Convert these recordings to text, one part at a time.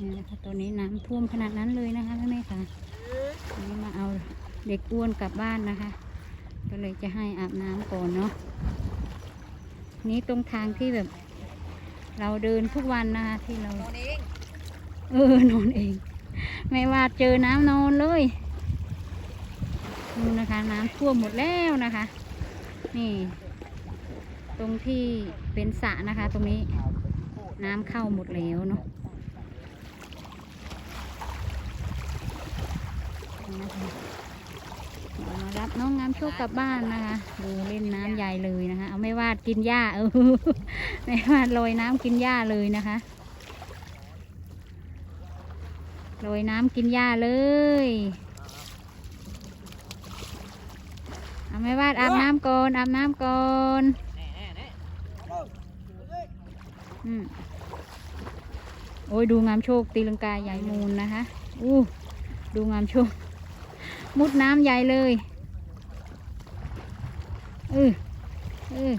นี่นะคะตอนนี้น้ำท่วมขนาดนั้นเลยนะคะแม่แม่ค่ะวันนี้มาเอาเด็กอ้วนกลับบ้านนะคะ ก็เลยจะให้อาบน้ำก่อนเนาะนี่ตรงทางที่แบบ เราเดินทุกวันนะคะที่เรานอนเองเออนอนเอง ไม่ว่าเจอน้ำนอนเลยนู่นนะคะ น้ำท่วมหมดแล้วนะคะ นี่ ตรงที่เป็นสระนะคะ ตรงนี้ น้ำเข้าหมดแล้วเนาะนี่นะคะเรา มารับน้องงามโชคกลับบ้านนะคะ ดูเล่นน้ำใหญ่เลยนะคะ เอาไม่วาดกินหญ้าเออไม่วาดลอยน้ำกินหญ้าเลยนะคะโรยน้ำกินหญ้าเลยเอาไม่วาดอาบน้ำก่อนอาบน้ำก่อนอืมโอ้ยดูงามโชคตีลังกาใหญ่มูลนะคะอู้ดูงามโชค มุดน้ำใหญ่เลยเออเออ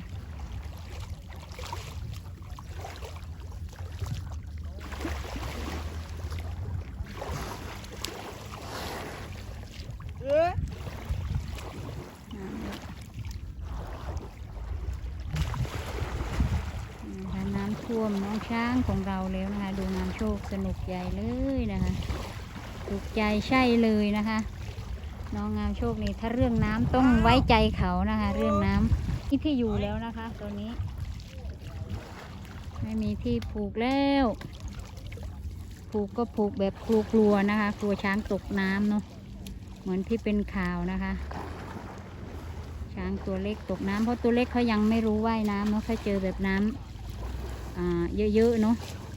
เออนะน้ำท่วมน้องช้างของเราแล้วนะคะ ดูงามโชคสนุกใหญ่เลยนะคะถูกใจใช่เลยนะคะ น้องงามโชคนี่ถ้าเรื่องน้ำต้องไว้ใจเขานะคะ เรื่องน้ำที่ที่อยู่แล้วนะคะตอนนี้ ไม่มีที่ผูกแล้วผูกก็ผูกแบบกลัวๆนะคะ กลัวช้างตกน้ำเนาะเหมือนที่เป็นข่าวนะคะ ช้างตัวเล็กตกน้ำเพราะตัวเล็กเขายังไม่รู้ว่ายน้ำเนาะเขาเจอแบบน้ำอ่าเยอะๆเนาะ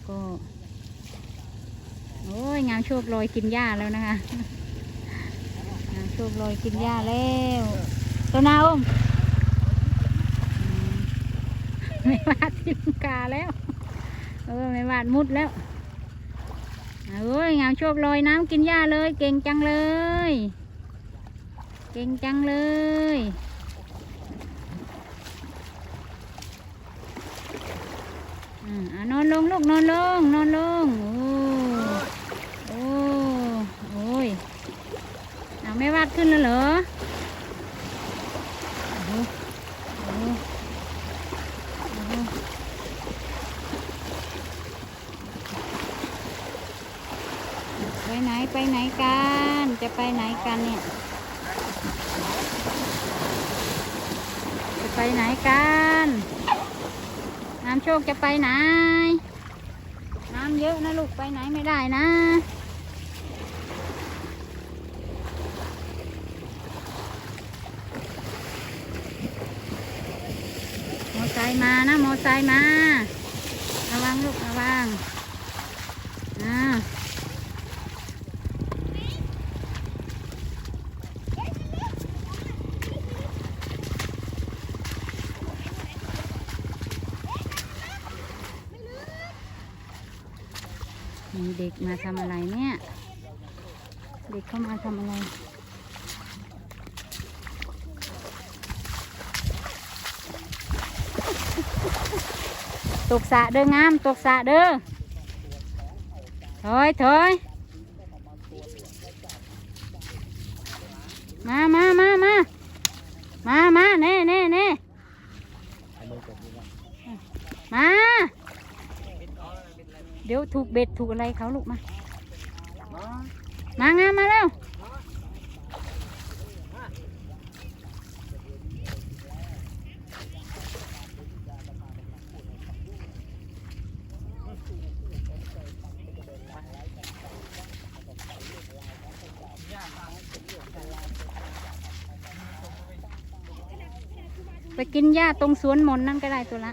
ก็โอ้ยงามโชคลอยกินหญ้าแล้วนะคะ งามโชคลอยกินหญ้าแล้วตัวนาอมอืมไม่วาดทิมกาแล้ว เออไม่วาดมุดแล้วเอ้ยงามโชคลอยน้ำกินหญ้าเลย เก่งจังเลย เก่งจังเลยอ่านอนลงลูกนอนลงนอนลงโอ้โอ้โอ้ย เอาไม่วาดขึ้นแล้วเหรอไปไหนไปไหนกัน จะไปไหนกันเนี่ย จะไปไหนกันน้ำโชคจะไปไหน น้ำเยอะนะลูกไปไหนไม่ได้นะ ไซค์มานะมอไซค์มา ระวังลูกระวังอ่ามีเด็กมาทำอะไรเนี่ย เด็กเข้ามาทำอะไร ตกสระเด้องาม ตกสระเด้อถอยถอยมามามามามามาเน่เน่เน่มา เดี๋ยวถูกเบ็ดถูกอะไรเขาลูกมา มางามมาแล้ว ไปกินหญ้าตรงสวนมนนั่นก็ได้ตัวละ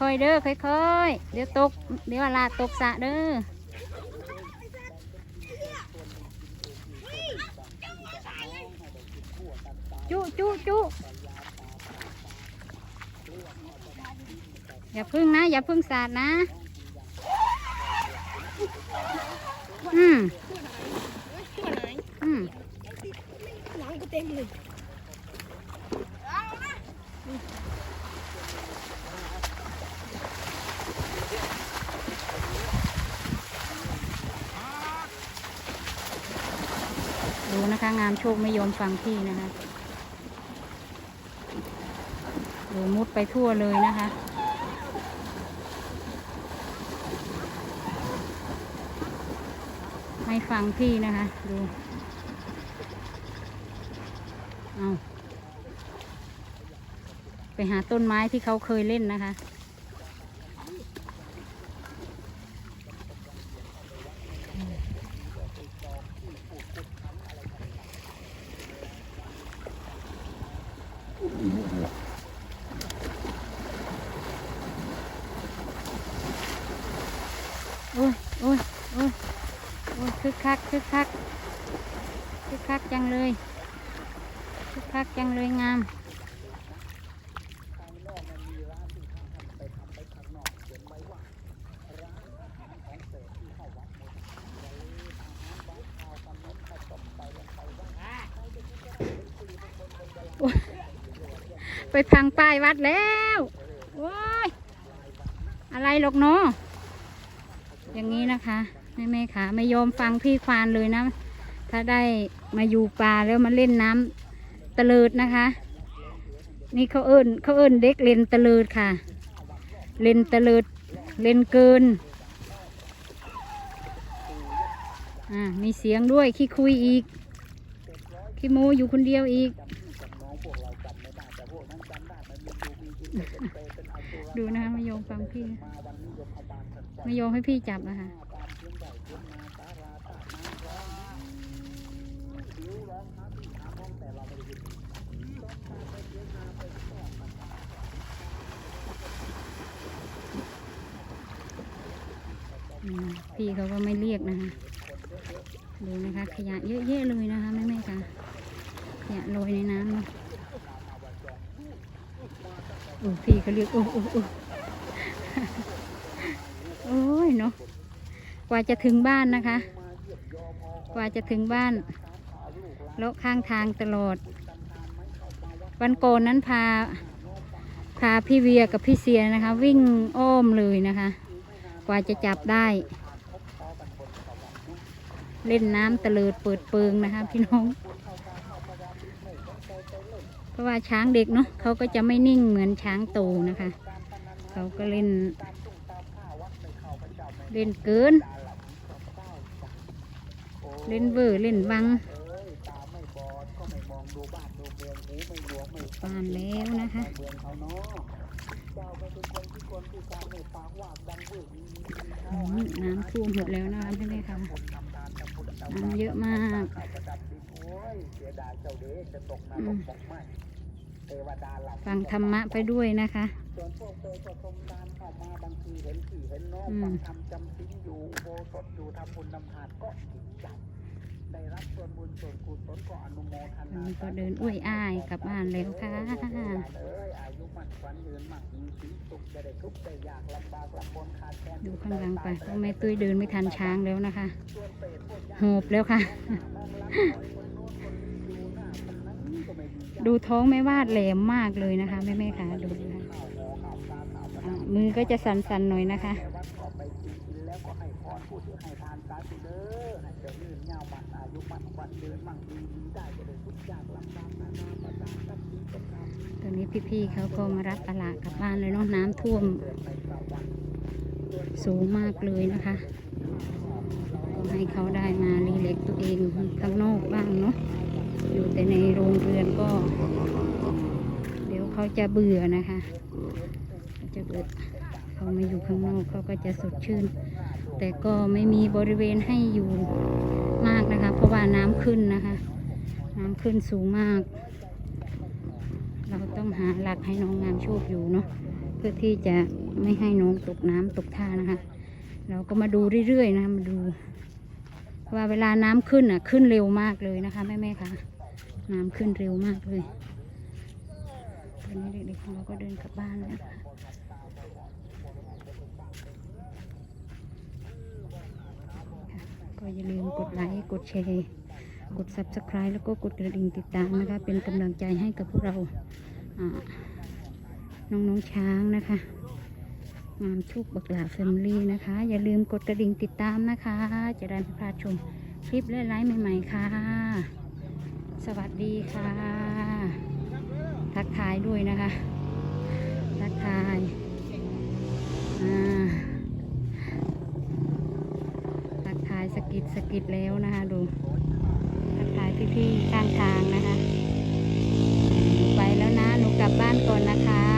ค่อยๆเด้อค่อยๆ เดี๋ยวตก เดี๋ยวลาตกสะเด้อจุจุจุอย่าพึ่งนะ อย่าพึ่งสาดนะ อืมอืม ต็มเลยดูนะคะงามโชคไม่ยอมฟังพี่นะคะดูมุดไปทั่วเลยนะคะไม่ฟังพี่นะคะ ดู เอาไปหาต้นไม้ที่เขาเคยเล่นนะคะ โอ้ยโอ้ยโอ้ยโอ้ยคึกคักคึกคักคึกคักจังเลย คักจังเลยงาม ไปพังป้ายวัดแล้วโอ้ยอะไรหรอกเนาะอย่างนี้นะคะแม่แม่ขาไม่ยอมฟังพี่ควานเลยนะ ถ้าได้มาอยู่ป่าแล้วมาเล่นน้ำ ตะเลิดนะคะ นี่เขาเอิ้นเขาเอิ้นเด็กเล่นตะเลิดค่ะ เล่นตะเลิดเล่นเกินอ่ามีเสียงด้วยขี้คุยอีกขี้โมอยู่คนเดียวอีก ดูนะคะไม่ยอมฟังพี่ไม่ยอมให้พี่จับนะคะอืม พี่เขาก็ไม่เรียกนะคะดูนะคะขยะเยอะแยะเลยนะคะแม่แม่ๆค่ะขยะลอยในน้ำเนาะโอ้พี่เขาเรียกโอ้โอ้โอ้โอ้ยเนาะกว่าจะถึงบ้านนะคะ กว่าจะถึงบ้านเลาะข้างทางตลอด วันโกนนั้นพาพาพี่เวียกับพี่เสียนะคะ วิ่งอ้อมเลยนะคะ กว่าจะจับได้ เล่นน้ำตะเลิดเปิดเปิงนะคะ พี่น้อง เพราะว่าช้างเด็กเนาะเขาก็จะไม่นิ่งเหมือนช้างโตนะคะ เขาก็เล่น เล่นเกิน เล่นเวอร์เล่นวังปานแล้วนะคะน้ำท่วมหมดแล้วนะคะใช่ไหมคะน้ำ เยอะมากอืมฟังธรรมะไปด้วยนะคะอืม ได้รับส่วนบุญส่วนกุศลก็อนุโมทอันนานี้ก็เดินอุ้ยอ้ายกลับบ้านแล้วค่ะเลยอายุมั่นขวัญยืนมั่นมีสีสุขจะได้ทุกข์ได้ยากลำบากลำบนขาดแคลนดูข้างหลังไปเพราะแม่ตุ้ยเดินไม่ทันช้างแล้วนะคะโหบแล้วค่ะ ดูท้องแม่วาดแหลมมากเลยนะคะ แม่แม่ค่ะดูนะคะอ่ามือก็จะสั่นๆหน่อยนะคะวั ผู้ที่ให้ทานสาธุเด้อให้เจะยืนยาวมั่นอายุมั่นขวัญยือนมั่งมีดีได้จะได้ทุกข์ยากลำบากนานาประการทรัพย์สินเป็นธรรตอนนี้พี่ๆเขาก็มารับตลาดกลับบ้านเลยเนาะน้ำท่วมสูงมากเลยนะคะก็ให้เขาได้มารีเล็กตัวเองข้างนอกบ้างเนาะอยู่แต่ในโรงเรือนก็ เดี๋ยวเขาจะเบื่อนะคะ จะเบื่อเขามาอยู่ข้างนอกเขาก็จะสดชื่น แต่ก็ไม่มีบริเวณให้อยู่มากนะคะ เพราะว่าน้ำขึ้นนะคะ น้ำขึ้นสูงมาก เราต้องหาหลักให้น้องงามโชคอยู่เนาะเพื่อที่จะไม่ให้น้องตกน้ำตกท่านะคะ เราก็มาดูเรื่อยๆนะคะมาดูว่าเวลาน้ำขึ้นอะขึ้นเร็วมากเลยนะคะแม่ๆค่ะน้ำขึ้นเร็วมากเลยตอนนี้เด็กๆของเราก็เดินกลับบ้านแล้วค่ะค่ะ ก็อย่าลืมกดไลค์กดแชร์กด subscribe แล้วก็กดกระดิ่งติดตามนะคะ เป็นกำลังใจให้กับพวกเราน้องๆช้างนะคะงามชุกบักหลาแฟมิลี่นะคะ อย่าลืมกดกระดิ่งติดตามนะคะ จะได้ไม่พลาดชมคลิปและไลฟ์ใหม่ๆค่ะ สวัสดีค่ะ ทักทายด้วยนะคะ ทักทาย สกิดแล้วนะคะ ดูทักทายพี่ๆข้างทางนะคะไปแล้วนะ หนูกลับบ้านก่อนนะคะ